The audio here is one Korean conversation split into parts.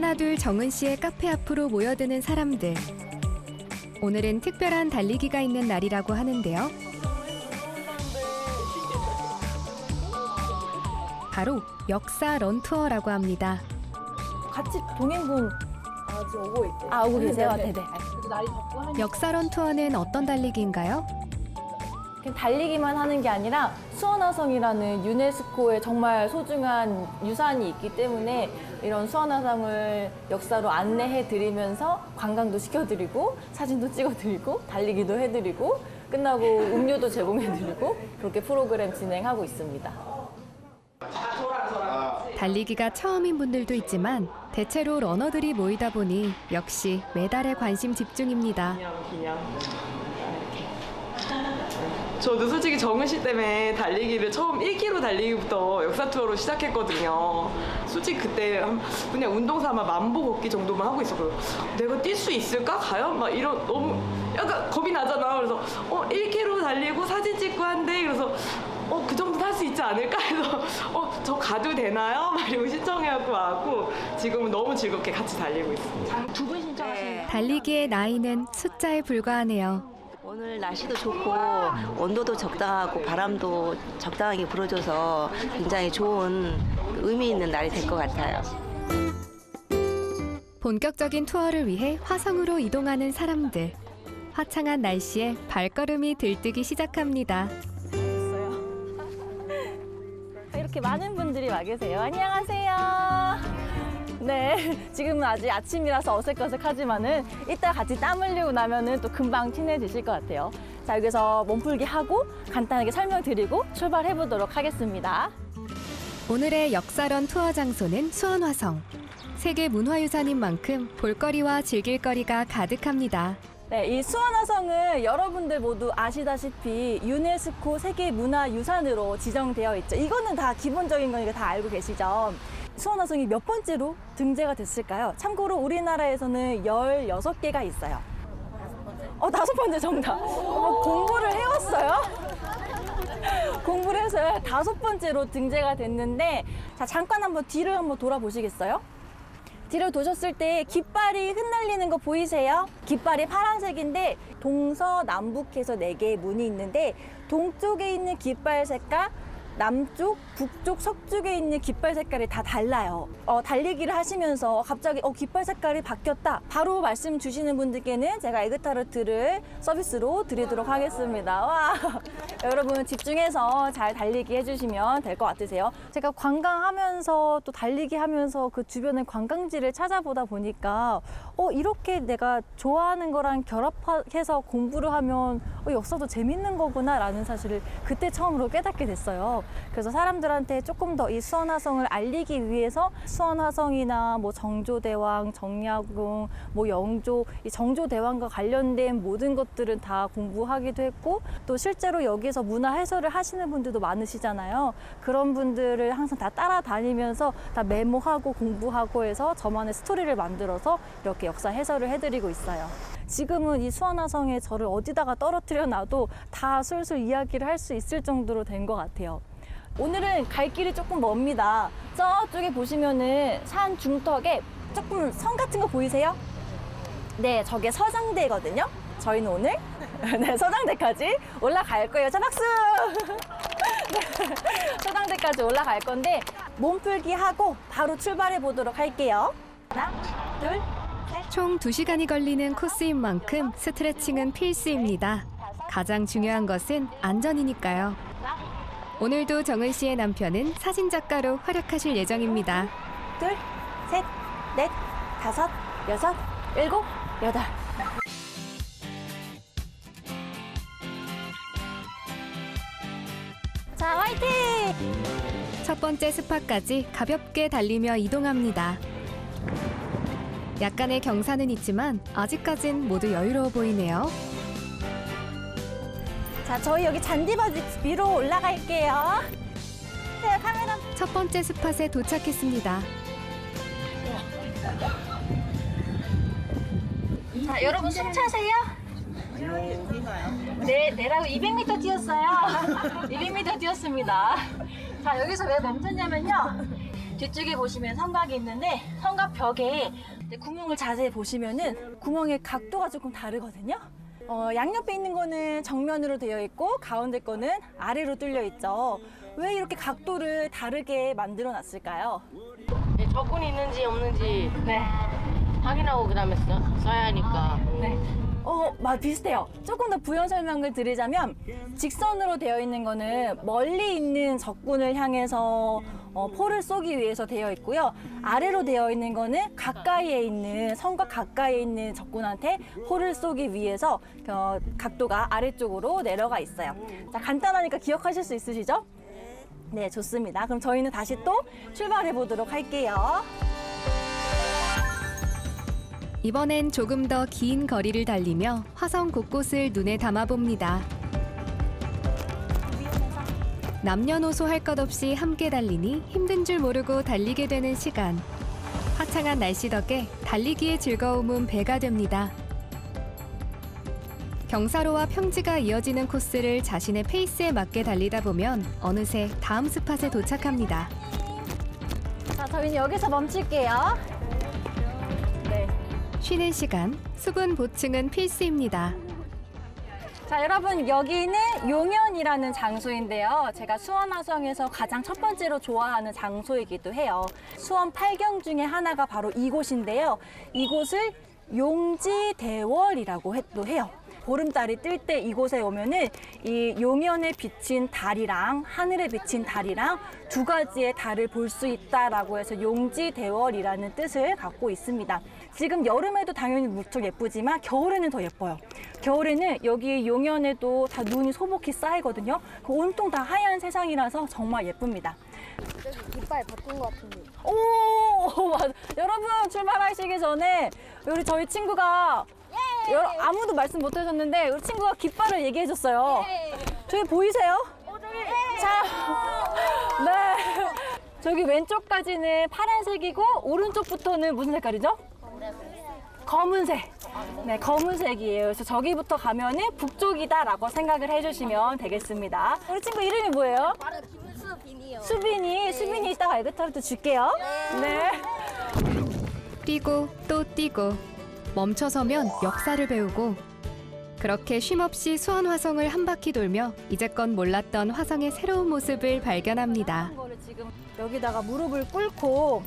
하나둘 정은 씨의 카페 앞으로 모여드는 사람들. 오늘은 특별한 달리기가 있는 날이라고 하는데요. 바로 역사 런투어라고 합니다. 같이 동행분 아, 오고 있대요. 아 오고 계세요? 네네. 날이 덥고 하니까. 역사 런투어는 어떤 달리기인가요? 그냥 달리기만 하는 게 아니라 수원화성이라는 유네스코의 정말 소중한 유산이 있기 때문에 이런 수원화성을 역사로 안내해 드리면서 관광도 시켜드리고 사진도 찍어드리고 달리기도 해드리고 끝나고 음료도 제공해 드리고 그렇게 프로그램 진행하고 있습니다. 달리기가 처음인 분들도 있지만 대체로 러너들이 모이다 보니 역시 메달에 관심 집중입니다. 기념 기념 저도 솔직히 정은 씨 때문에 달리기를 처음 1km 달리기부터 역사 투어로 시작했거든요. 솔직히 그때 한- 그냥 운동 삼아 만보 걷기 정도만 하고 있었고요. 내가 뛸 수 있을까? 과연? 막 이런 너무 약간 겁이 나잖아. 그래서 어 1km 달리고 사진 찍고 한데 그래서 어 그 정도 할수 있지 않을까 해서 어 저 가도 되나요? 막 이러고 신청해갖고 와갖고 지금은 너무 즐겁게 같이 달리고 있습니다. 두 분 신청하신 네. 달리기의 나이는 숫자에 불과하네요. 오늘 날씨도 좋고 온도도 적당하고 바람도 적당하게 불어줘서 굉장히 좋은 의미 있는 날이 될 것 같아요. 본격적인 투어를 위해 화성으로 이동하는 사람들. 화창한 날씨에 발걸음이 들뜨기 시작합니다. 있어요. 이렇게 많은 분들이 와 계세요. 안녕하세요. 네, 지금은 아직 아침이라서 어색어색하지만은 이따 같이 땀 흘리고 나면은 또 금방 친해지실 것 같아요. 자, 여기서 몸풀기 하고 간단하게 설명드리고 출발해 보도록 하겠습니다. 오늘의 역사런 투어 장소는 수원화성. 세계 문화유산인 만큼 볼거리와 즐길거리가 가득합니다. 네, 이 수원화성은 여러분들 모두 아시다시피 유네스코 세계문화유산으로 지정되어 있죠. 이거는 다 기본적인 거니까 다 알고 계시죠. 수원화성이 몇 번째로 등재가 됐을까요? 참고로 우리나라에서는 16개가 있어요. 어, 다섯 번째 정답. 어, 공부를 해왔어요? 공부를 해서 다섯 번째로 등재가 됐는데, 자, 잠깐 한번 뒤를 한번 돌아보시겠어요? 뒤를 도셨을 때 깃발이 흩날리는 거 보이세요? 깃발이 파란색인데 동서남북해서 네 개의 문이 있는데 동쪽에 있는 깃발 색깔 남쪽, 북쪽, 서쪽에 있는 깃발 색깔이 다 달라요. 어, 달리기를 하시면서 갑자기 어, 깃발 색깔이 바뀌었다. 바로 말씀 주시는 분들께는 제가 에그타르트를 서비스로 드리도록 하겠습니다. 와, 여러분 집중해서 잘 달리기 해주시면 될 것 같으세요. 제가 관광하면서 또 달리기 하면서 그 주변의 관광지를 찾아보다 보니까 어, 이렇게 내가 좋아하는 거랑 결합해서 공부를 하면 어, 역사도 재밌는 거구나라는 사실을 그때 처음으로 깨닫게 됐어요. 그래서 사람들한테 조금 더 이 수원화성을 알리기 위해서 수원화성이나 뭐 정조대왕, 정약용, 뭐 영조, 이 정조대왕과 관련된 모든 것들은 다 공부하기도 했고 또 실제로 여기서 문화 해설을 하시는 분들도 많으시잖아요. 그런 분들을 항상 다 따라다니면서 다 메모하고 공부하고 해서 저만의 스토리를 만들어서 이렇게 역사 해설을 해드리고 있어요. 지금은 이 수원화성에 저를 어디다가 떨어뜨려 놔도 다 술술 이야기를 할 수 있을 정도로 된 것 같아요. 오늘은 갈 길이 조금 멉니다. 저쪽에 보시면은 산 중턱에 조금 성 같은 거 보이세요? 네, 저게 서장대거든요. 저희는 오늘 네, 서장대까지 올라갈 거예요. 자, 박수! 네, 서장대까지 올라갈 건데 몸풀기 하고 바로 출발해 보도록 할게요. 하나, 둘, 총 2시간이 걸리는 코스인 만큼 스트레칭은 필수입니다. 가장 중요한 것은 안전이니까요. 오늘도 정은 씨의 남편은 사진작가로 활약하실 예정입니다. 둘, 셋, 넷, 다섯, 여섯, 일곱, 여덟. 자, 화이팅! 첫 번째 스팟까지 가볍게 달리며 이동합니다. 약간의 경사는 있지만 아직까진 모두 여유로워 보이네요. 자, 저희 여기 잔디밭 위로 올라갈게요. 네, 카메라. 첫 번째 스팟에 도착했습니다. 자, 여러분 숨 차세요. 네, 내라고 200m 뛰었어요. 200m 뛰었습니다. 자, 여기서 왜 멈췄냐면요. 뒤쪽에 보시면 성곽이 있는데 성곽 벽에 구멍을 자세히 보시면은 구멍의 각도가 조금 다르거든요. 어, 양옆에 있는 거는 정면으로 되어 있고 가운데 거는 아래로 뚫려 있죠. 왜 이렇게 각도를 다르게 만들어 놨을까요? 네, 적군이 있는지 없는지 네. 확인하고 그다음에 써, 써야 하니까. 네. 어, 맞 비슷해요. 조금 더 부연 설명을 드리자면 직선으로 되어 있는 거는 멀리 있는 적군을 향해서 어, 포를 쏘기 위해서 되어 있고요. 아래로 되어 있는 거는 가까이에 있는 성과 가까이에 있는 적군한테 포를 쏘기 위해서 어, 각도가 아래쪽으로 내려가 있어요. 자, 간단하니까 기억하실 수 있으시죠? 네, 좋습니다. 그럼 저희는 다시 또 출발해 보도록 할게요. 이번엔 조금 더 긴 거리를 달리며 화성 곳곳을 눈에 담아봅니다. 남녀노소 할 것 없이 함께 달리니 힘든 줄 모르고 달리게 되는 시간. 화창한 날씨 덕에 달리기의 즐거움은 배가 됩니다. 경사로와 평지가 이어지는 코스를 자신의 페이스에 맞게 달리다 보면 어느새 다음 스팟에 도착합니다. 자, 저희는 여기서 멈출게요. 네. 쉬는 시간, 수분 보충은 필수입니다. 자, 여러분 여기는 용현 이라는 장소인데요. 제가 수원화성에서 가장 첫 번째로 좋아하는 장소이기도 해요. 수원 팔경 중에 하나가 바로 이곳인데요. 이곳을 용지대월이라고 해- 도 해요. 보름달이 뜰 때 이곳에 오면은 이 용연에 비친 달이랑 하늘에 비친 달이랑 두 가지의 달을 볼 수 있다라고 해서 용지 대월이라는 뜻을 갖고 있습니다. 지금 여름에도 당연히 무척 예쁘지만 겨울에는 더 예뻐요. 겨울에는 여기 용연에도 다 눈이 소복히 쌓이거든요. 그 온통 다 하얀 세상이라서 정말 예쁩니다. 깃발 바꾼 것 같은데. 오, 맞아. 여러분 출발하시기 전에 우리 저희 친구가 여러, 아무도 말씀 못 하셨는데 우리 친구가 깃발을 얘기해 줬어요. 저기 보이세요? 자, 네. 저기 왼쪽까지는 파란색이고 오른쪽부터는 무슨 색깔이죠? 검은색. 네, 검은색이에요. 그래서 저기부터 가면은 북쪽이다라고 생각을 해주시면 되겠습니다. 우리 친구 이름이 뭐예요? 김수빈이요. 수빈이, 수빈이 이따가 에그타르트 줄게요. 네. 뛰고 또 뛰고 멈춰서면 역사를 배우고 그렇게 쉼없이 수원 화성을 한 바퀴 돌며 이제껏 몰랐던 화성의 새로운 모습을 발견합니다. 거를 지금 여기다가 무릎을 꿇고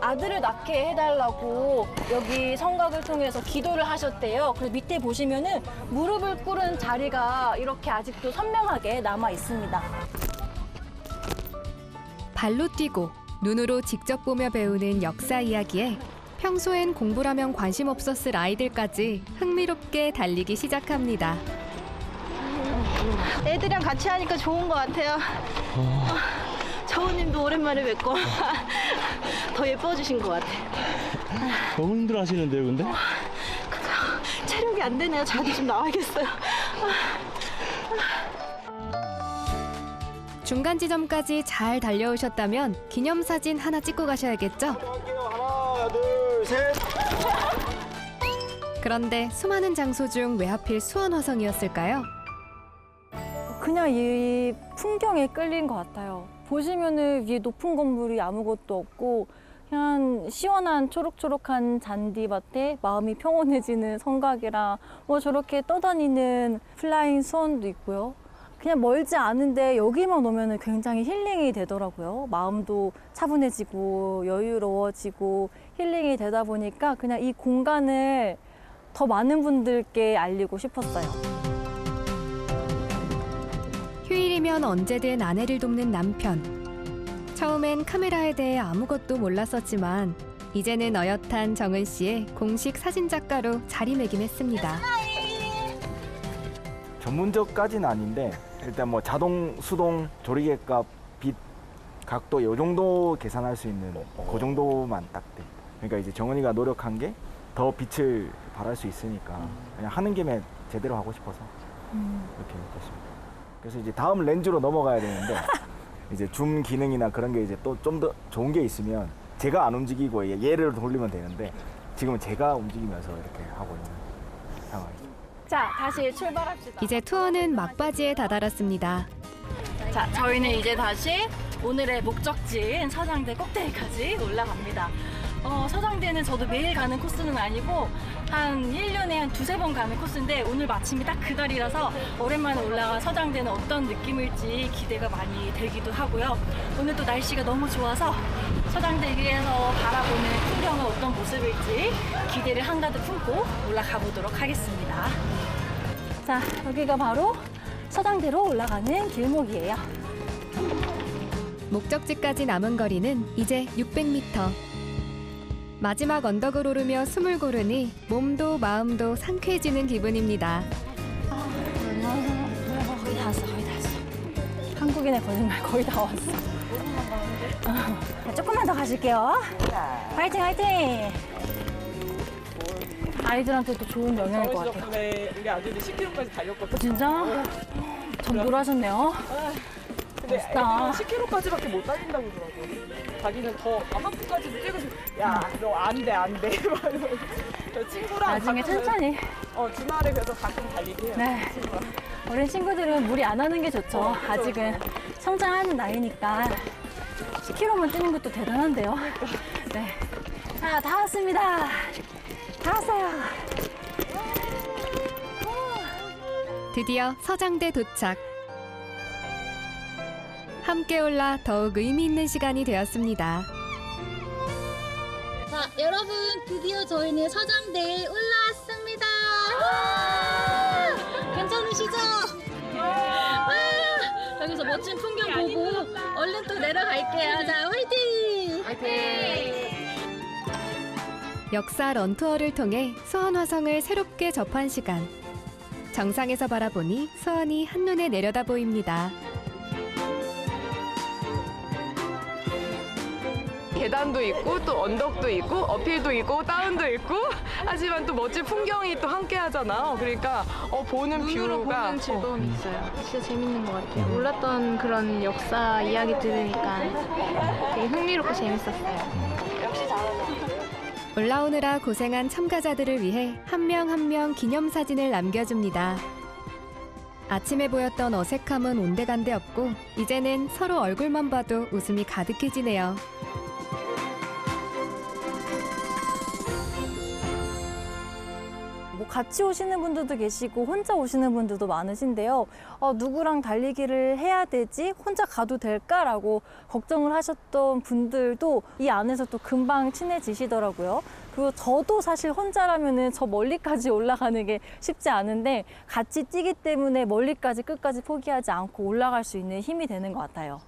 아들을 낳게 해달라고 여기 성곽을 통해서 기도를 하셨대요. 그래서 밑에 보시면은 무릎을 꿇은 자리가 이렇게 아직도 선명하게 남아 있습니다. 발로 뛰고 눈으로 직접 보며 배우는 역사 이야기에 평소엔 공부라면 관심 없었을 아이들까지 흥미롭게 달리기 시작합니다. 애들이랑 같이 하니까 좋은 것 같아요. 정우님도 오랜만에 뵙고 더 예뻐지신 것 같아. 너무 힘들어 하시는데요, 근데? 체력이 안 되네요. 자기 좀 나와야겠어요. 중간 지점까지 잘 달려오셨다면 기념사진 하나 찍고 가셔야겠죠? 둘, 셋. 그런데 수많은 장소 중 왜 하필 수원 화성이었을까요? 그냥 이 풍경에 끌린 것 같아요. 보시면은 위에 높은 건물이 아무것도 없고 그냥 시원한 초록초록한 잔디밭에 마음이 평온해지는 성곽이랑 뭐 저렇게 떠다니는 플라잉 스원도 있고요. 그냥 멀지 않은데 여기만 오면은 굉장히 힐링이 되더라고요. 마음도 차분해지고 여유로워지고 힐링이 되다 보니까 그냥 이 공간을 더 많은 분들께 알리고 싶었어요. 휴일이면 언제든 아내를 돕는 남편. 처음엔 카메라에 대해 아무것도 몰랐었지만 이제는 어엿한 정은 씨의 공식 사진 작가로 자리매김했습니다. 전문적까지는 아닌데 일단 뭐 자동, 수동, 조리개값, 빛, 각도 요 정도 계산할 수 있는 그 정도만 딱 돼. 그러니까 이제 정은이가 노력한 게 더 빛을 발할 수 있으니까 그냥 하는 김에 제대로 하고 싶어서 이렇게 됐습니다. 그래서 이제 다음 렌즈로 넘어가야 되는데 이제 줌 기능이나 그런 게 이제 또 좀 더 좋은 게 있으면 제가 안 움직이고 얘를 돌리면 되는데 지금은 제가 움직이면서 이렇게 하고 있는 상황입니다. 자, 다시 출발합시다. 이제 투어는 막바지에 다다랐습니다. 자, 저희는 이제 다시 오늘의 목적지인 서장대 꼭대기까지 올라갑니다. 어, 서장대는 저도 매일 가는 코스는 아니고 한 1년에 한 두세 번 가는 코스인데 오늘 마침이 딱 그날이라서 오랜만에 올라가 서장대는 어떤 느낌일지 기대가 많이 되기도 하고요. 오늘 또 날씨가 너무 좋아서 서장대 위에서 바라보는 풍경은 어떤 모습일지 기대를 한가득 품고 올라가 보도록 하겠습니다. 자, 여기가 바로 서장대로 올라가는 길목이에요. 목적지까지 남은 거리는 이제 600m. 마지막 언덕을 오르며 숨을 고르니 몸도 마음도 상쾌해지는 기분입니다. 거의 다 왔어, 거의 다 왔어. 한국인의 거짓말 거의 다 왔어. 어, 자, 조금만 더 가실게요. 화이팅, 화이팅! 아이들한테도 좋은 영향일 것 같아요. 덕분에 우리 아들이 10km까지 달렸거든. 진짜? 전도를 하셨네요. 근데 멋있다. 10km까지밖에 못 달린다고 그러더라고. 자기는 더 하프까지도 뛰고 야, 너 안 돼, 안 돼. 막 이러면서. 저 친구랑 나중에 가끔은- 천천히. 어, 주말에 그래서 가끔 달리기 해요. 네. 친구랑. 어린 친구들은 무리 안 하는 게 좋죠. 어, 아직은 성장하는 나이니까 10km만 뛰는 것도 대단한데요. 네. 자, 다 왔습니다. 다 왔어요. 드디어 서장대 도착. 함께 올라 더욱 의미 있는 시간이 되었습니다. 드디어 저희는 서장대에 올라왔습니다. 괜찮으시죠? 와, 여기서 멋진 풍경 보고 얼른 또 내려갈게요. 자, 화이팅! 역사 런투어를 통해 수원 화성을 새롭게 접한 시간. 정상에서 바라보니 수원이 한눈에 내려다 보입니다. 계단도 있고 또 언덕도 있고 어필도 있고 다운도 있고 하지만 또 멋진 풍경이 또 함께 하잖아. 그러니까 어, 보는 눈으로 뷰가 보는 즐거움이 있어요. 진짜 재밌는 것 같아요. 몰랐던 그런 역사 이야기 들으니까 되게 흥미롭고 재밌었어요. 올라오느라 고생한 참가자들을 위해 한 명 한 명 기념사진을 남겨줍니다. 아침에 보였던 어색함은 온데간데 없고 이제는 서로 얼굴만 봐도 웃음이 가득해지네요. 같이 오시는 분들도 계시고 혼자 오시는 분들도 많으신데요. 어, 누구랑 달리기를 해야 되지? 혼자 가도 될까라고 걱정을 하셨던 분들도 이 안에서 또 금방 친해지시더라고요. 그리고 저도 사실 혼자라면은 저 멀리까지 올라가는 게 쉽지 않은데 같이 뛰기 때문에 멀리까지 끝까지 포기하지 않고 올라갈 수 있는 힘이 되는 것 같아요.